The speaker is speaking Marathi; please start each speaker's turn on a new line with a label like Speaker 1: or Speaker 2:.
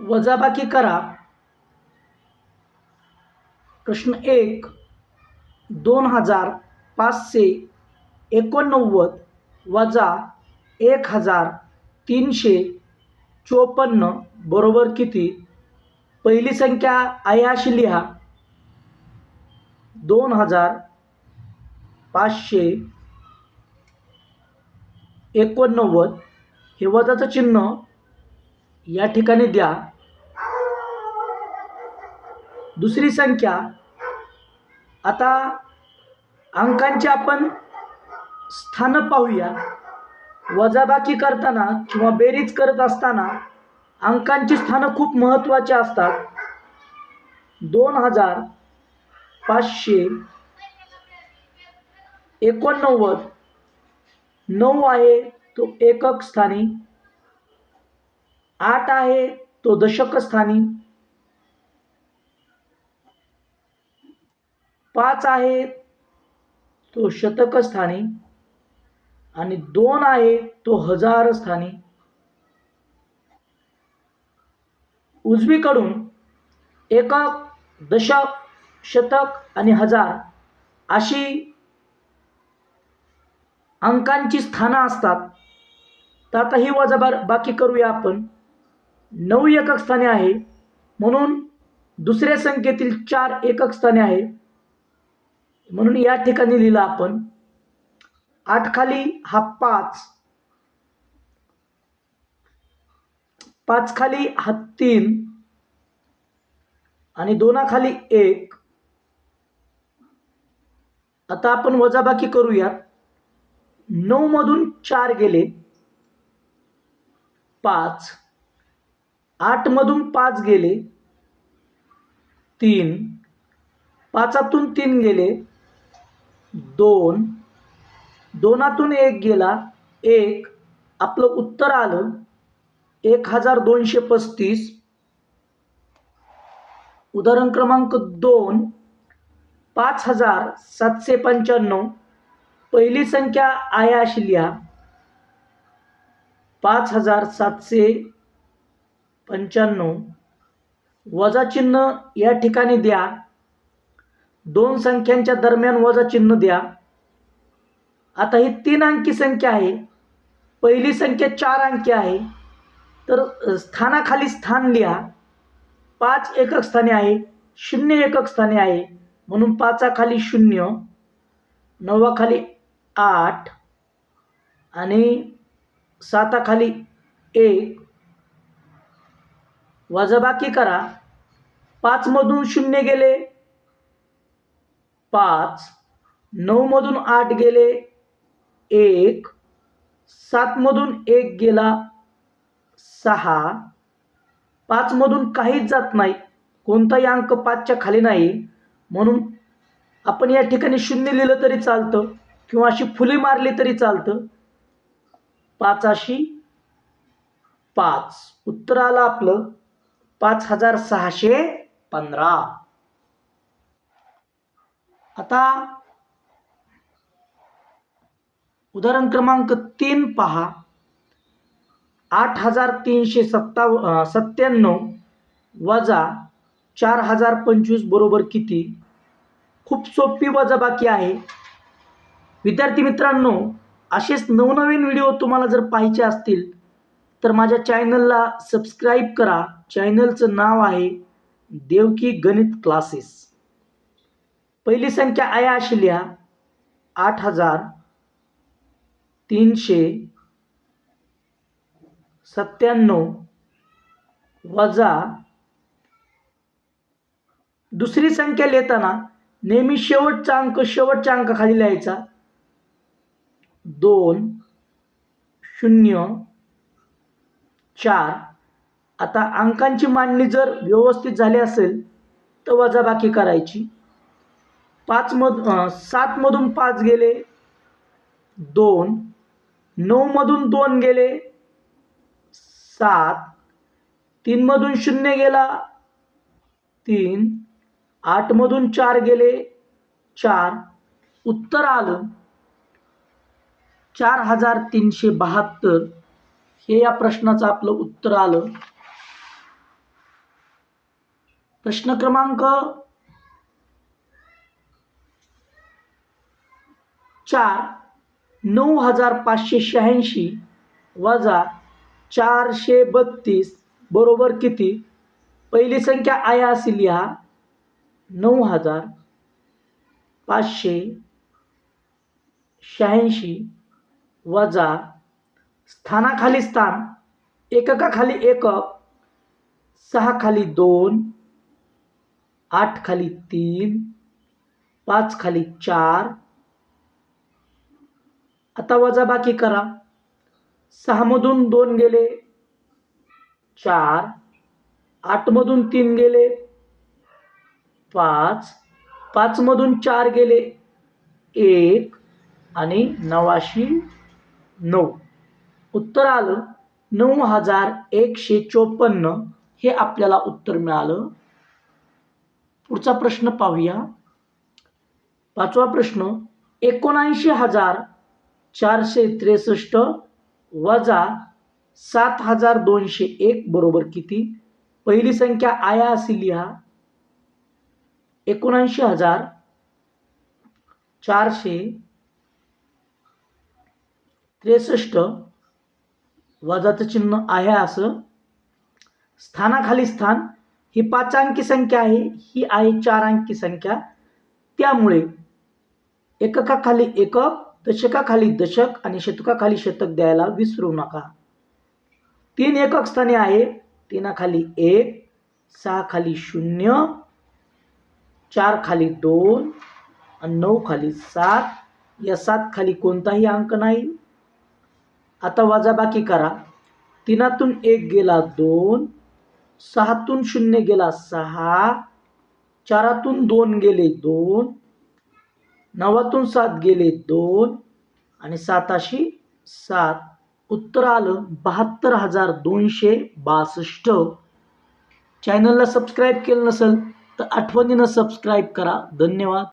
Speaker 1: वजाबाकी करा. प्रश्न एक दोन हजार पाचशे एकोणनव्वद वजा एक हजार तीनशे चोपन्न बरोबर किती? पहिली संख्या आहे अशी लिहा. दोन हजार पाचशे एकोणनव्वद हे वजाचं चिन्ह या ठिकाणी द्या. दुसरी संख्या. आता अंकांची आपण स्थानं पाहूया. वजाबाकी करताना किंवा बेरीज करत असताना अंकांची स्थानं खूप महत्त्वाची असतात. दोन हजार पाचशे एकोणनव्वद. नऊ आहे तो एकक स्थानी. आठ आहे तो दशक स्थानी. पाच आहे. तो शतक स्थानी आणि दोन आहे तो हजार स्थानी उजवीकडून एकक दशक शतक आणि हजार अशी अंकांची स्थानं असतात. तर आता ही वजाबार बाकी करूया आपण. नऊ एकक स्थाने आहे. म्हणून दुसऱ्या संख्येतील चार एकक स्थाने आहे. म्हणून या ठिकाणी लिहिलं आपण आठ खाली हा पाच पाच खाली हा तीन आणि दोनाखाली एक. आता आपण वजाबाकी करूया. नऊ मधून चार गेले पाच. आठ मधून पाच गेले तीन. पाचातून तीन गेले दोन. दोनातून एक गेला. एक. आपलं उत्तर आलं. एक हजार दोनशे पस्तीस. उदाहरण क्रमांक दोन. पाच हजार सातशे पंच्याण्णव. पहिली संख्या आया आशिल्या पाच हजार सातशे पंच्याण्णव. वजा चिन्ह या ठिकाणी द्या. दोन संख्यांच्या दरम्यान वजा चिन्ह द्या. आता ही तीन अंकी संख्या आहे. पहिली संख्या चार अंकी आहे. तर स्थानाखाली स्थान लिहा. पाच एकक स्थाने आहे शून्य एकक स्थाने आहे. म्हणून पाचाखाली शून्य नव्वाखाली आठ आणि साताखाली एक. वजाबाकी करा. पाचमधून शून्य गेले पाच नऊमधून आठ गेले एक सातमधून एक गेला सहा. पाचमधून काहीच जात नाही कोणताही अंक पाचच्या खाली नाही. म्हणून आपण या ठिकाणी शून्य लिहिलं तरी चालतं किंवा अशी फुली मारली तरी चालतं. पाचाशी पाच. उत्तर आलं आपलं पाच हजार सहाशे पंधरा. आता उदाहरण क्रमांक तीन पहा. आठ हजार तीनशे सत्ताव सत्त्याण्णव वजा चार हजार पंचवीस बरोबर किती? खूप सोपी वजाबाकी आहे. विद्यार्थी मित्रांनो असेच नवनवीन व्हिडिओ तुम्हाला जर पाहिजे असतील तर माझ्या चॅनलला सबस्क्राईब करा. चॅनलचं नाव आहे देवकी गणित क्लासेस. पहिली संख्या आहे आशिल्या आठ हजार तीनशे सत्त्याण्णव वजा दुसरी संख्या लिहिताना नेहमी शेवटचा अंक शेवटच्या अंकाखाली लिहायचा. दोन शून्य चार. आता अंकांची मांडणी जर व्यवस्थित झाली असेल तर वजाबाकी करायची. पाचमध सातमधून पाच गेले दोन नऊमधून दोन गेले सात तीनमधून शून्य गेला तीन आठमधून चार गेले चार. उत्तर आलं चार हजार तीनशे बहात्तर. हे या प्रश्नाचं आपलं उत्तर आलं. प्रश्न क्रमांक चार नऊ हजार पाचशे शहाऐंशी वजा चारशे बत्तीस बरोबर किती? पहिली संख्या आया असेल लिहा नऊ हजार पाचशे शहाऐंशी वजा स्थानाखाली स्थान एककाखाली एकक सहा खाली दोन आठ खाली तीन पाच खाली चार आता वजाबाकी करा. सहामधून दोन गेले. चार. आठमधून तीन गेले. पाच. पाचमधून चार गेले. एक आणि नवाशी नऊ. उत्तर आलं नऊ हजार एकशे चोपन्न. हे आपल्याला उत्तर मिळालं. पुढचा प्रश्न पाहूया. पाचवा प्रश्न एकोणऐंशी हजार चारशे त्रेसष्ट वजा सात हजार दोनशे एक बरोबर किती? पहिली संख्या आया अशी लिहा. एकोणऐंशी हजार चारशे त्रेसष्ट वजाचं चिन्ह आहे असं. स्थानाखाली स्थान ही पाच अंकी संख्या आहे ही आहे चार अंकी संख्या. त्यामुळे एककाखाली एकक दशकाखाली दशक आणि शतकाखाली शतक द्यायला विसरू नका. तीन एकक स्थाने आहे. तीनाखाली एक सहा खाली शून्य चार खाली दोन आणि नऊ खाली सात. या सात खाली कोणताही अंक नाही. आता वजाबाकी करा. तीनातून एक गेला दोन सहातून शून्य गेला सहा चारातून दोन गेले दोन नवातून सात गेले दोन आणि साताशी सात. उत्तर आलं बहात्तर हजार दोनशे बासष्ट. चॅनलला सबस्क्राईब केलं नसेल तर आठवणीनं सबस्क्राईब करा. धन्यवाद.